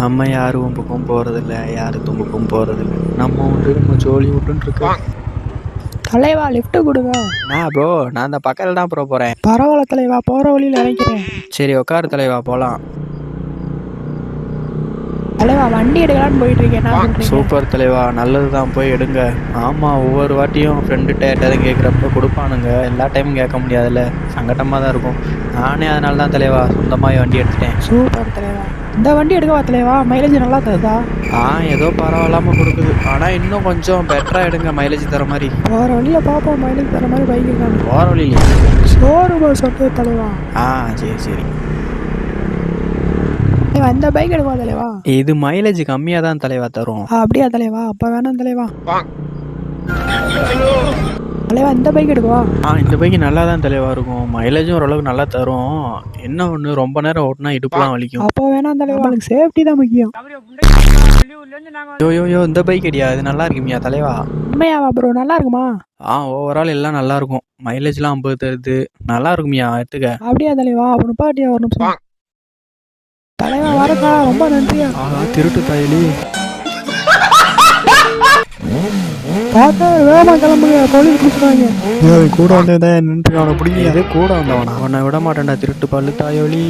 நம்ம யார் உம்புக்கும் போகிறதில்ல யார் தும்புக்கும் போகிறதில்ல நம்ம உண்டு நம்ம ஜோலி விட்டுன்னு இருக்கோம் தலைவா லிஃப்ட் கொடுங்க. நான் ப்ரோ நான் அந்த பக்கத்தில் தான் ப்ரோ போகிறேன் பரவாயில்ல தலைவா போகிற வழியில் இறங்கிறேன் சரி உட்காரு தலைவா போகலாம் தலைவா வண்டி எடுக்கலான்னு போயிட்டு இருக்கேன். சூப்பர் தலைவா நல்லது தான் போய் எடுங்க. ஆமாம் ஒவ்வொரு வாட்டியும் ஃப்ரெண்டுகிட்ட எதாவது கேட்குறப்ப கொடுப்பானுங்க. எல்லா டைமும் கேட்க முடியாதுல்ல. சங்கட்டமாக தான் இருக்கும். நானே அதனால தான் தலைவா சொந்தமாக வண்டி எடுத்துட்டேன். சூப்பர் தலைவா. இந்த வண்டி எடுக்கவா தலைவா மைலேஜ் நல்லா தருதா? ஆ ஏதோ பரவாயில்லாமல் கொடுக்குது. ஆனால் இன்னும் கொஞ்சம் பெட்டராக எடுங்க மைலேஜ் தர மாதிரி. போகிற வழியில் பார்ப்போம் மைலேஜ் தர மாதிரி பைக் இருக்காங்க போகிற வழியிலே ஷோரூம் சொன்னது தலைவா ஆ சரி சரி. இந்த பைக் எடுக்கவா தலைவா இது மைலேஜ் கம்மியாக தான் தலைவா தரும். ஆ, அப்படியா தலைவா? அப்போ வேணாம் தலைவா. தலைவா இந்த பைக் எடுக்கவா? ஆ இந்த பைக்கு நல்லா தான் தலைவா இருக்கும். மைலேஜும் ஓரளவுக்கு நல்லா தரும். என்ன ஒன்று ரொம்ப நேரம் ஓட்டினா இடுப்புலாம் வலிக்கும். அப்போ வேணாம் தலைவா. உங்களுக்கு சேஃப்டி தான் முக்கியம். யோ யோ யோ இந்த பைக் அடியா இது நல்லா இருக்குமியா தலைவா? உண்மையாவா ப்ரோ நல்லா இருக்குமா? ஆ ஓவரால் எல்லாம் நல்லா இருக்கும். மைலேஜ்லாம் ஐம்பது தருது. நல்லா இருக்குமியா எடுத்துக்க. அப்படியா தலைவா? அப்போ நிப்பாட்டியா ஒரு நிமிஷம். தலைவா வரக்கா ரொம்ப நன்றியா. ஆஹா திருட்டு தாயலி. பார்த்தா வேகமாக கிளம்புங்க. கூட வந்ததான் நின்று அவனை பிடிக்க கூட வந்தவனா? அவனை விட மாட்டேன்டா திருட்டு பல்லு தாயோலி.